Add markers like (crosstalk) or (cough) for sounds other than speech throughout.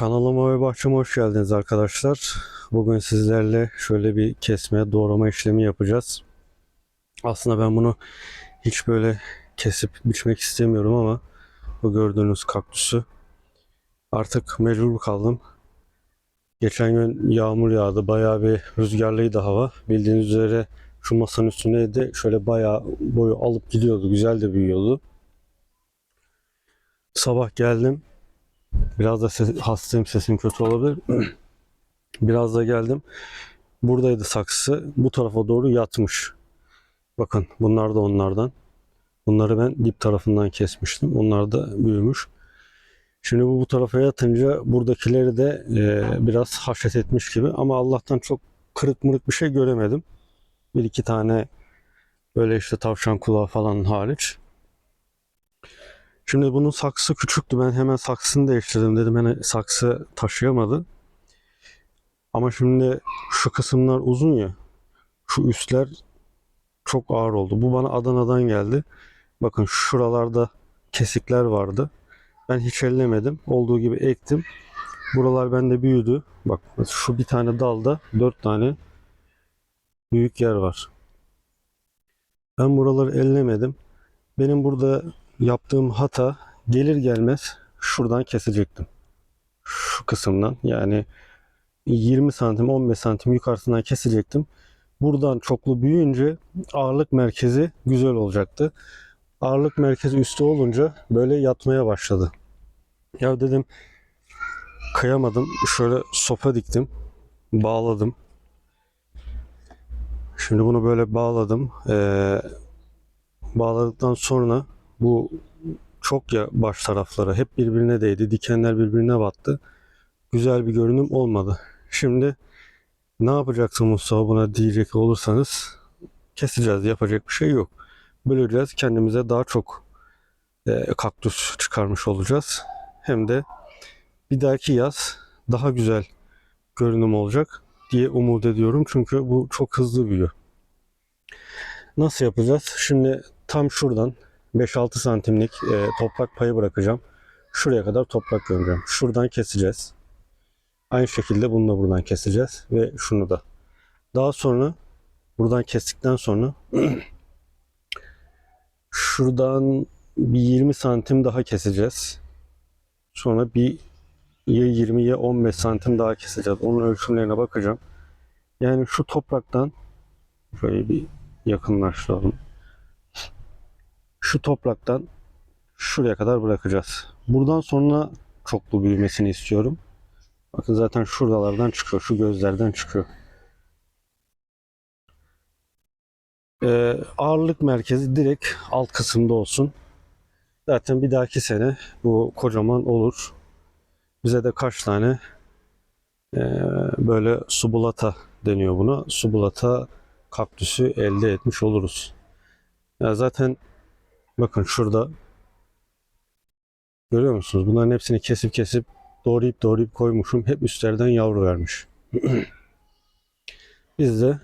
Kanalıma ve bahçeme hoş geldiniz arkadaşlar. Bugün sizlerle şöyle bir kesme, doğrama işlemi yapacağız. Aslında ben bunu hiç böyle kesip biçmek istemiyorum ama bu gördüğünüz kaktüsü artık mecbur kaldım. Geçen gün yağmur yağdı. Bayağı bir rüzgarlıydı hava. Bildiğiniz üzere şu masanın üstündeydi. Şöyle bayağı boyu alıp gidiyordu. Güzel de büyüyordu. Sabah geldim. Biraz da ses, hastayım sesim kötü olabilir. (clears throat) Biraz da geldim. Buradaydı saksısı. Bu tarafa doğru yatmış. Bakın bunlar da onlardan. Bunları ben dip tarafından kesmiştim. Onlar da büyümüş. Şimdi bu bu tarafa yatınca buradakileri de e, biraz haşet etmiş gibi. Ama Allah'tan çok kırık mırık bir şey göremedim. Bir iki tane böyle işte tavşan kulağı falan hariç. Şimdi bunun saksısı küçüktü. Ben hemen saksısını değiştirdim dedim. Hani saksı taşıyamadı. Ama şimdi şu kısımlar uzun ya. Şu üstler çok ağır oldu. Bu bana Adana'dan geldi. Bakın şuralarda kesikler vardı. Ben hiç ellemedim. Olduğu gibi ektim. Buralar bende büyüdü. Bak şu bir tane dalda dört tane büyük yer var. Ben buraları ellemedim. Benim burada yaptığım hata gelir gelmez şuradan kesecektim. Şu kısımdan yani 20 santim 15 santim yukarısından kesecektim. Buradan çoklu büyüyünce ağırlık merkezi güzel olacaktı. Ağırlık merkezi üstte olunca böyle yatmaya başladı. Ya dedim kıyamadım. Şöyle sopa diktim. Bağladım. Şimdi bunu böyle bağladım. Ee, bağladıktan sonra bu çok ya baş tarafları hep birbirine değdi. Dikenler birbirine battı. Güzel bir görünüm olmadı. Şimdi ne yapacaksın Mustafa buna diyecek olursanız keseceğiz. Yapacak bir şey yok. Böleceğiz. Kendimize daha çok e, kaktüs çıkarmış olacağız. Hem de bir dahaki yaz daha güzel görünüm olacak diye umut ediyorum. Çünkü bu çok hızlı büyüyor. Nasıl yapacağız? Şimdi tam şuradan 5-6 santimlik e, toprak payı bırakacağım. Şuraya kadar toprak göndereceğim. Şuradan keseceğiz. Aynı şekilde bunu da buradan keseceğiz ve şunu da. Daha sonra buradan kestikten sonra (clears throat) şuradan bir 20 santim daha keseceğiz. Sonra bir ya 20 ya 15 santim daha keseceğiz. Onun ölçümlerine bakacağım. Yani şu topraktan şöyle bir yakınlaştıralım. Şu topraktan şuraya kadar bırakacağız. Buradan sonra çoklu büyümesini istiyorum. Bakın zaten şuralardan çıkıyor. Şu gözlerden çıkıyor. Ee, ağırlık merkezi direkt alt kısımda olsun. Zaten bir dahaki sene bu kocaman olur. Bize de kaç tane e, böyle subulata deniyor buna. Subulata kaktüsü elde etmiş oluruz. Ya zaten bakın şurada görüyor musunuz? Bunların hepsini kesip kesip doğrayıp doğrayıp koymuşum. Hep üstlerden yavru vermiş. (clears throat) Biz de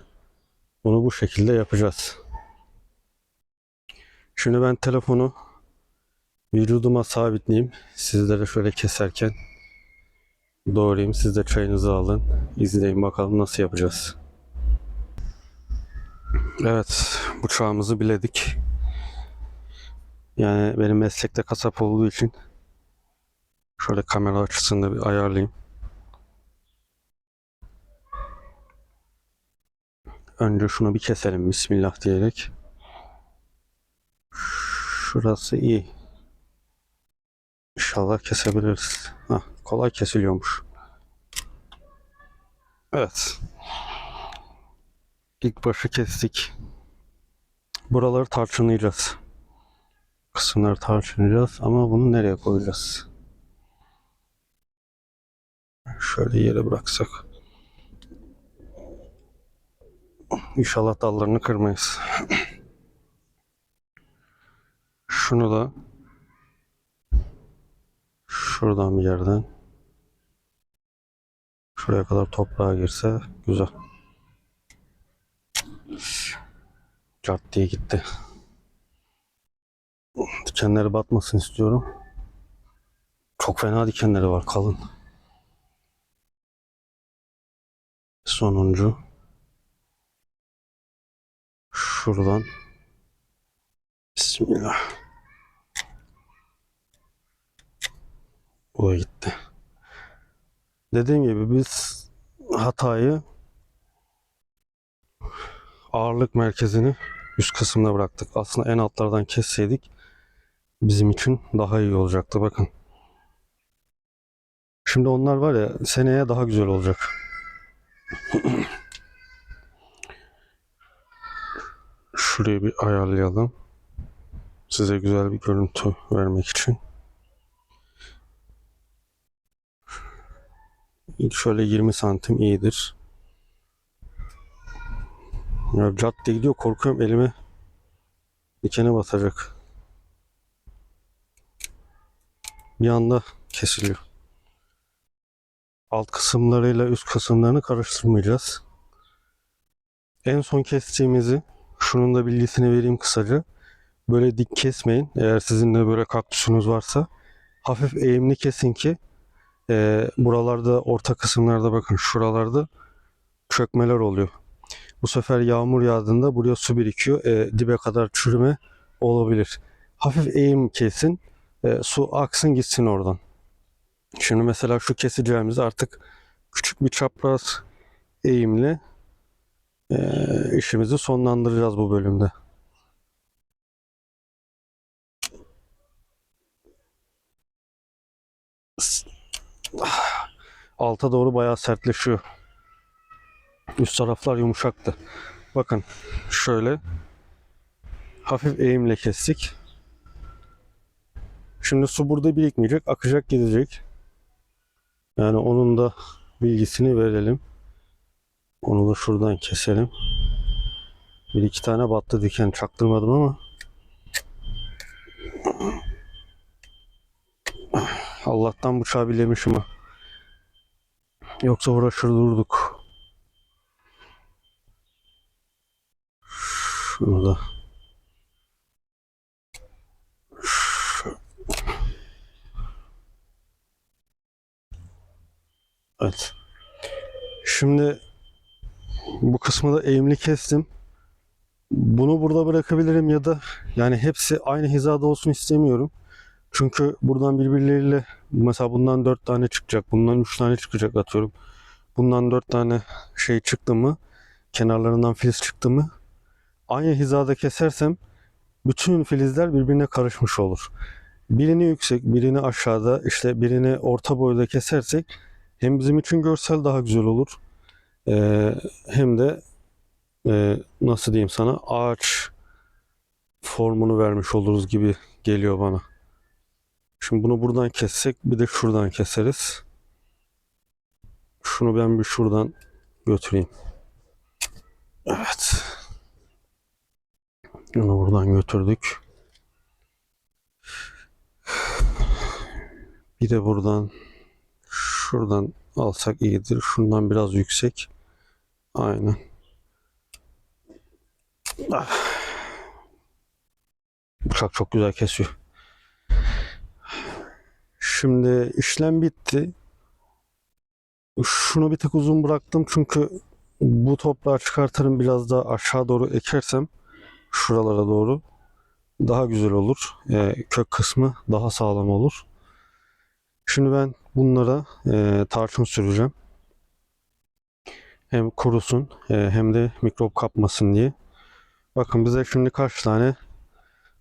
bunu bu şekilde yapacağız. Şimdi ben telefonu vücuduma sabitleyeyim. Sizlere şöyle keserken doğrayayım. Siz de çayınızı alın. İzleyin bakalım nasıl yapacağız. Evet, bıçağımızı biledik. Yani benim meslekte kasap olduğu için şöyle kamera açısını bir ayarlayayım. Önce şunu bir keselim Bismillah diyerek. Şurası iyi. İnşallah kesebiliriz. Hah, kolay kesiliyormuş. Evet. İlk başı kestik. Buraları tarçınlayacağız. Kısımları tarçınlayacağız ama bunu nereye koyacağız? Şöyle yere bıraksak. İnşallah dallarını kırmayız. Şunu da şuradan bir yerden şuraya kadar toprağa girse güzel. Cart diye gitti. Dikenleri batmasın istiyorum. Çok fena dikenleri var kalın. Sonuncu. Şuradan. Bismillah. Bu da gitti. Dediğim gibi biz hatayı ağırlık merkezini üst kısımda bıraktık. Aslında en altlardan kesseydik bizim için daha iyi olacaktı. Bakın. Şimdi onlar var ya seneye daha güzel olacak. (clears throat) Şurayı bir ayarlayalım. Size güzel bir görüntü vermek için. Şöyle 20 santim iyidir. Ya cadde gidiyor korkuyorum elime dikene batacak. Bir anda kesiliyor. Alt kısımlarıyla üst kısımlarını karıştırmayacağız. En son kestiğimizi şunun da bilgisini vereyim kısaca. Böyle dik kesmeyin. Eğer sizin de böyle kaktüsünüz varsa hafif eğimli kesin ki e, buralarda orta kısımlarda bakın şuralarda çökmeler oluyor. Bu sefer yağmur yağdığında buraya su birikiyor. E, dibe kadar çürüme olabilir. Hafif eğim kesin. E, su aksın gitsin oradan. Şimdi mesela şu keseceğimiz artık küçük bir çapraz eğimle e, işimizi sonlandıracağız bu bölümde. Alta doğru bayağı sertleşiyor. Üst taraflar yumuşaktı. Bakın şöyle hafif eğimle kestik. Şimdi su burada birikmeyecek, akacak gidecek. Yani onun da bilgisini verelim. Onu da şuradan keselim. Bir iki tane battı diken çaktırmadım ama. Allah'tan bıçağı bilemişim ha. Yoksa uğraşır durduk. Şunu. Evet. Şimdi bu kısmı da eğimli kestim. Bunu burada bırakabilirim ya da yani hepsi aynı hizada olsun istemiyorum. Çünkü buradan birbirleriyle mesela bundan 4 tane çıkacak, bundan 3 tane çıkacak atıyorum. Bundan 4 tane şey çıktı mı, kenarlarından filiz çıktı mı aynı hizada kesersem bütün filizler birbirine karışmış olur. Birini yüksek, birini aşağıda, işte birini orta boyda kesersek hem bizim için görsel daha güzel olur. Ee, hem de e, nasıl diyeyim sana ağaç formunu vermiş oluruz gibi geliyor bana. Şimdi bunu buradan kessek bir de şuradan keseriz. Şunu ben bir şuradan götüreyim. Evet. Bunu buradan götürdük. Bir de buradan şuradan alsak iyidir. Şundan biraz yüksek. Aynen. Ah. Bıçak çok güzel kesiyor. Şimdi işlem bitti. Şunu bir tık uzun bıraktım çünkü bu toprağı çıkartırım biraz daha aşağı doğru ekersem şuralara doğru daha güzel olur. Ee, kök kısmı daha sağlam olur. Şimdi ben bunlara e, tarçın süreceğim. Hem kurusun e, hem de mikrop kapmasın diye. Bakın bize şimdi kaç tane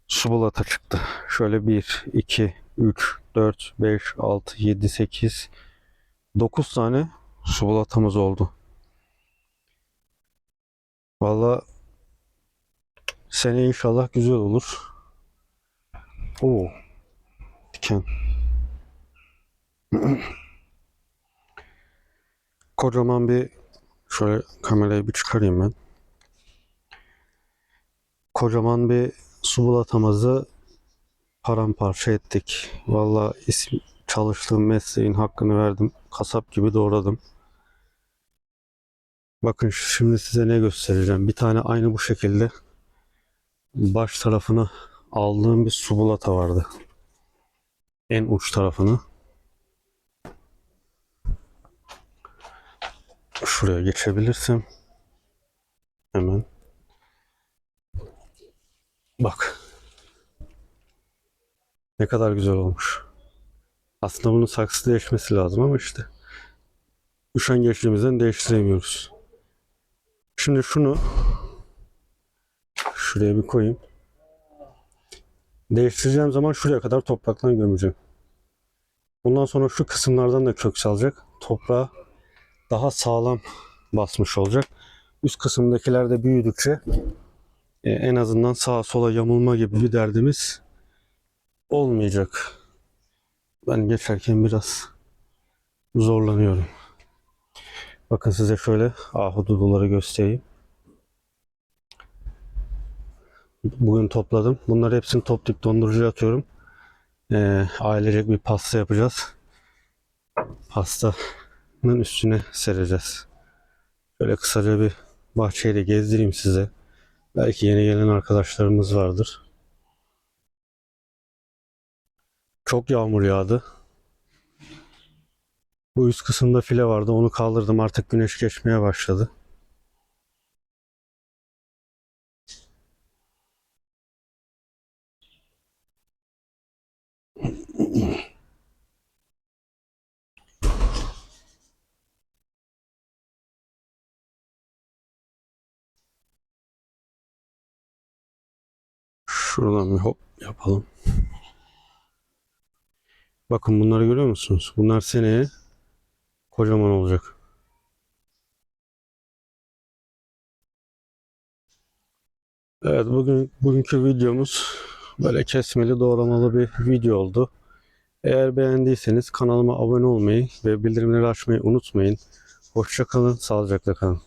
subulata çıktı. Şöyle 1, 2, 3, 4, 5, 6, 7, 8, 9 tane subulatamız oldu. Valla sene inşallah güzel olur. Oo. Diken. Kocaman bir şöyle kamerayı bir çıkarayım ben. Kocaman bir subulatamızı paramparça ettik. Valla isim çalıştığım mesleğin hakkını verdim. Kasap gibi doğradım. Bakın şimdi size ne göstereceğim. Bir tane aynı bu şekilde baş tarafını aldığım bir subulata vardı. En uç tarafını. Şuraya geçebilirsem hemen. Bak. Ne kadar güzel olmuş. Aslında bunun saksı değişmesi lazım ama işte üşengeçliğimizden değiştiremiyoruz. Şimdi şunu şuraya bir koyayım. Değiştireceğim zaman şuraya kadar toprakla gömeceğim. Bundan sonra şu kısımlardan da kök salacak. Toprağa daha sağlam basmış olacak. Üst kısımdakiler de büyüdükçe e, en azından sağa sola yamulma gibi bir derdimiz olmayacak. Ben geçerken biraz zorlanıyorum. Bakın size şöyle ahududuları göstereyim. Bugün topladım. Bunları hepsini toplayıp dondurucuya atıyorum. Ee, ailecek bir pasta yapacağız. Pastanın üstüne sereceğiz. Böyle kısaca bir bahçeyi de gezdireyim size. Belki yeni gelen arkadaşlarımız vardır. Çok yağmur yağdı. Bu üst kısımda file vardı. Onu kaldırdım. Artık güneş geçmeye başladı. Şuradan bir hop yapalım. Bakın bunları görüyor musunuz? Bunlar seneye kocaman olacak. Evet bugün bugünkü videomuz böyle kesmeli doğramalı bir video oldu. Eğer beğendiyseniz kanalıma abone olmayı ve bildirimleri açmayı unutmayın. Hoşça kalın, sağlıcakla kalın.